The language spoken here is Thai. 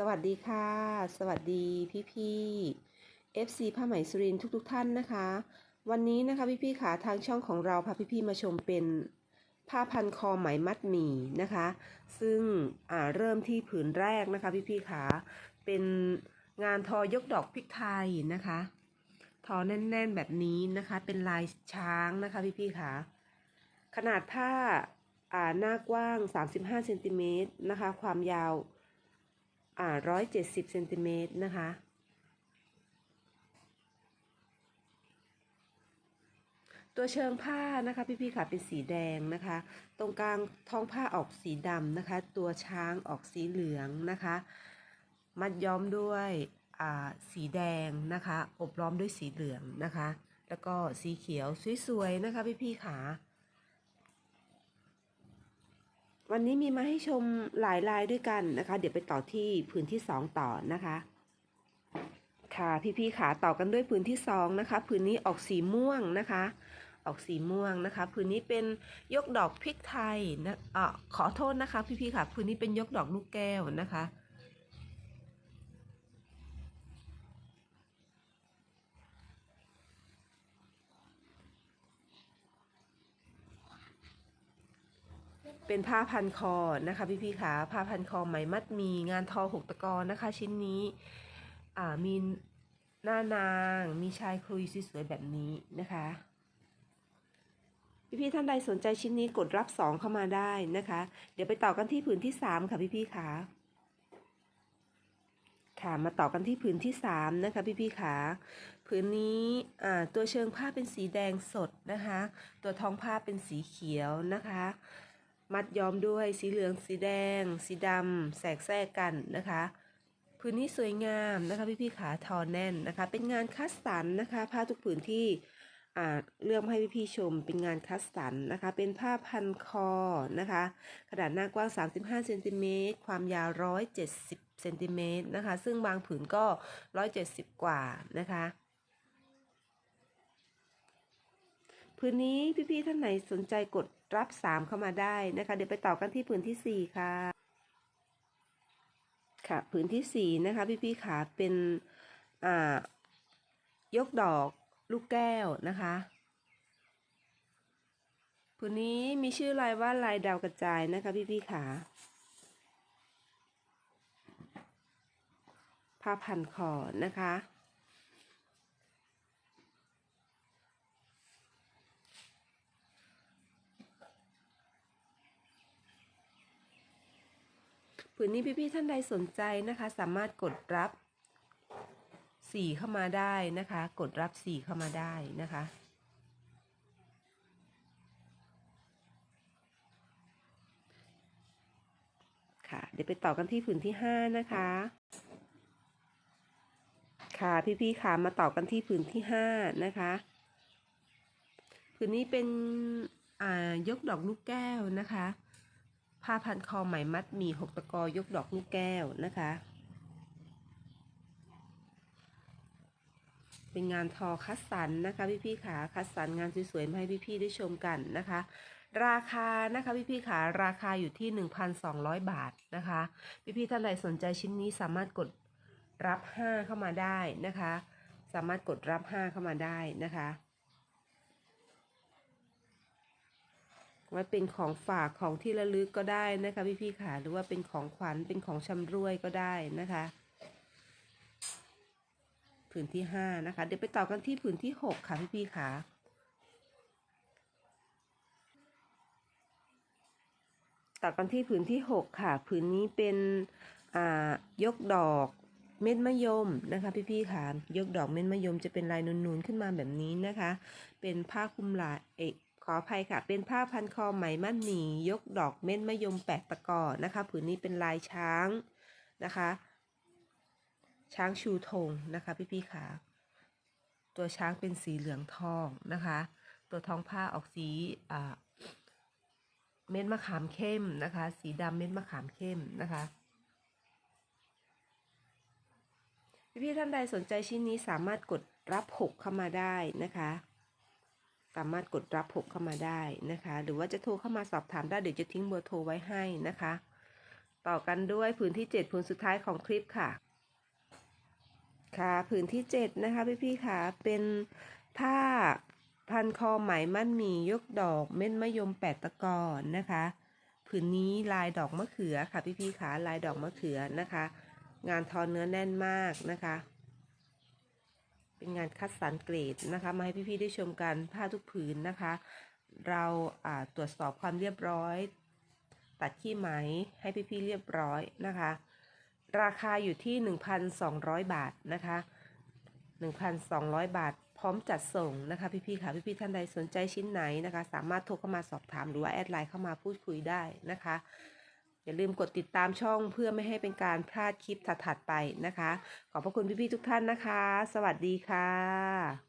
สวัสดีค่ะ สวัสดีพี่พี่ FC ผ้าไหมสุรินทร์ทุกทท่านนะคะ วันนี้นะคะพี่พี่ขาทางช่องของเราพาพี่พี่มาชมเป็นผ้าพันคอไหมมัดหมี่นะคะ ซึ่งอ่าเริ่มที่ผืนแรกนะคะพี่พี่ขาเป็นงานทอยกดอกพริกไทยนะคะ ทอแน่น ๆแบบนี้นะคะ เป็นลายช้างนะคะพี่พี่ขาขนาดผ้าอ่าหน้ากว้าง 35เซนติเมตรนะคะ ความยาว อ่าร้อยเจ็ดสิบเซนติเมตรนะคะ ตัวเชิงผ้านะคะพี่ๆค่ะเป็นสีแดงนะคะ ตรงกลางท้องผ้าออกสีดำนะคะ ตัวช้างออกสีเหลืองนะคะ มัดย้อมด้วยอ่าสีแดงนะคะ อบล้อมด้วยสีเหลืองนะคะ แล้วก็สีเขียวสวยๆนะคะพี่ๆค่ะ วันนี้มีมาให้ชมหลายลายด้วยกันนะคะ เดี๋ยวไปต่อที่พื้นที่สองต่อนะคะ ค่ะพี่ๆขาต่อกันด้วยพื้นที่สองนะคะ พื้นนี้ออกสีม่วงนะคะ ออกสีม่วงนะคะ พื้นนี้เป็นยกดอกพริกไทยนะอะขอโทษนะคะ พี่ๆค่ะ พื้นนี้เป็นยกดอกลูกแก้วนะคะ เป็นผ้าพันคอนะคะพี่พี่ๆขาผ้าพันคอไหมมัดมีงานทอหกตะกอนะคะ ชิ้นนี้มีหน้านางมีชายคุยสวยๆแบบนี้นะคะพี่พี่ๆท่านใดสนใจชิ้นนี้กดรับสองเข้ามาได้นะคะ เดี๋ยวไปต่อกันที่ผืนที่สามค่ะพี่พี่ๆขาค่ะมาต่อกันที่ผืนที่สามนะคะพี่พี่ๆขาผืนนี้ตัวเชิงผ้าเป็นสีแดงสดนะคะ ตัวท้องผ้าเป็นสีเขียวนะคะ มัดย้อมด้วยสีเหลือง สีแดง สีดำแสกแทรกกันนะคะ พื้นนี้สวยงามนะคะพี่พี่ๆขาทอแน่นนะคะ เป็นงานคัสสันนะคะผ้าทุกผืนที่อ่าเลือกให้พี่พี่ๆชมเป็นงานคัสสันนะคะ เป็นผ้าพันคอนะคะ ขนาดหน้ากว้าง 35เซนติเมตรความยาว 170เซนติเมตรนะคะ ซึ่งบางผืนก็ 170 กว่านะคะ พื้นนี้พี่ๆท่านไหนสนใจกดรับ3เข้ามาได้นะคะ เดี๋ยวไปต่อกันที่ผืนทีสี่4ค่ะ ค่ะผืนที่4นะคะ พี่ๆขาเป็นอ่ายกดอกลูกแก้วนะคะผืนนี้มีชื่อลายว่าลายดาวกระจายนะคะ พี่ๆขาผ้าพันคอนะคะ ผืนนี้พี่ๆท่านใดสนใจนะคะ สามารถกดรับสีเข้ามาได้นะคะ กดรับสีเข้ามาได้นะคะ ค่ะ เดี๋ยวไปต่อกันที่ผืนที่ห้านะคะ ค่ะพี่ๆค่ะมาต่อกันที่ผืนที่ห้านะคะผืนนี้เป็นอ่ายกดอกลูกแก้วนะคะ ผ้าพันคอไหมมัดหมีหกตะกอยกดอกลูกแก้วนะคะ เป็นงานทอคัสสันนะคะพี่ๆขาคัสสันงานสวยๆมาให้พี่ๆได้ชมกันนะคะ ราคานะคะพี่ๆขาราคาอยู่ที่ 1,200 บาทนะคะ พี่ๆท่านใดสนใจชิ้นนี้สามารถกดรับ 5 เข้ามาได้นะคะ สามารถกดรับ 5 เข้ามาได้นะคะ ไว้เป็นของฝากของที่ระลึกก็ได้นะคะพี่พี่ๆค่ะหรือว่าเป็นของขวัญเป็นของชำร่วยก็ได้นะคะผืนที่ห้านะคะ เดี๋ยวไปต่อกันที่ผืนที่หกค่ะพี่พี่ๆค่ะต่อกันที่ผืนที่หกค่ะผืนนี้เป็นอ่ายกดอกเม็ดมะยมนะคะพี่พี่ๆค่ะยกดอกเม็ดมะยมจะเป็นลายนูนๆขึ้นมาแบบนี้นะคะ เป็นผ้าคลุมไหลายเอก ออภัยค่ะ เป็นผ้าพันคอไหมมัดหมี่ยกดอกเม็ดมะยมแปดตะกอนะคะ ผืนนี้เป็นลายช้างนะคะ ช้างชูธงนะคะพี่พี่ๆค่ะ ตัวช้างเป็นสีเหลืองทองนะคะ ตัวท้องผ้าออกสีเม็ดมะขามเข้มนะคะ สีดำเม็ดมะขามเข้มนะคะพี่ๆท่านใดสนใจชิ้นนี้สามารถกดรับ 6 เข้ามาได้นะคะ สามารถกดรับ6เข้ามาได้นะคะ หรือว่าจะโทรเข้ามาสอบถามได้เดี๋ยวจะทิ้งเบอร์โทรไว้ให้นะคะ ต่อกันด้วยผืนที่ 7 ผืนสุดท้ายของคลิปค่ะ ค่ะผืนที่ 7 นะคะพี่ๆค่ะเป็นผ้าพันคอไหมมั่นหมียกดอกเม็ดมะยมแปดตะกอนนะคะผืนนี้ลายดอกมะเขือค่ะพี่ๆค่ะลายดอกมะเขือนะคะ งานทอเนื้อแน่นมากนะคะ เป็นงานคัดสรรเกรดนะคะมาให้พี่ๆได้ชมกันผ้าทุกผืนนะคะ เราตรวจสอบความเรียบร้อย ตัดขี้ไหมให้พี่ๆเรียบร้อยนะคะ ราคาอยู่ที่ 1,200 บาทนะคะ 1,200 บาทพร้อมจัดส่งนะคะพี่ๆค่ะพี่ๆท่านใดสนใจชิ้นไหนนะคะ สามารถโทรเข้ามาสอบถามหรือว่าแอดไลน์เข้ามาพูดคุยได้นะคะ อย่าลืมกดติดตามช่องเพื่อไม่ให้เป็นการพลาดคลิปถัดๆไปนะคะ ขอบพระคุณพี่ๆทุกท่านนะคะ สวัสดีค่ะ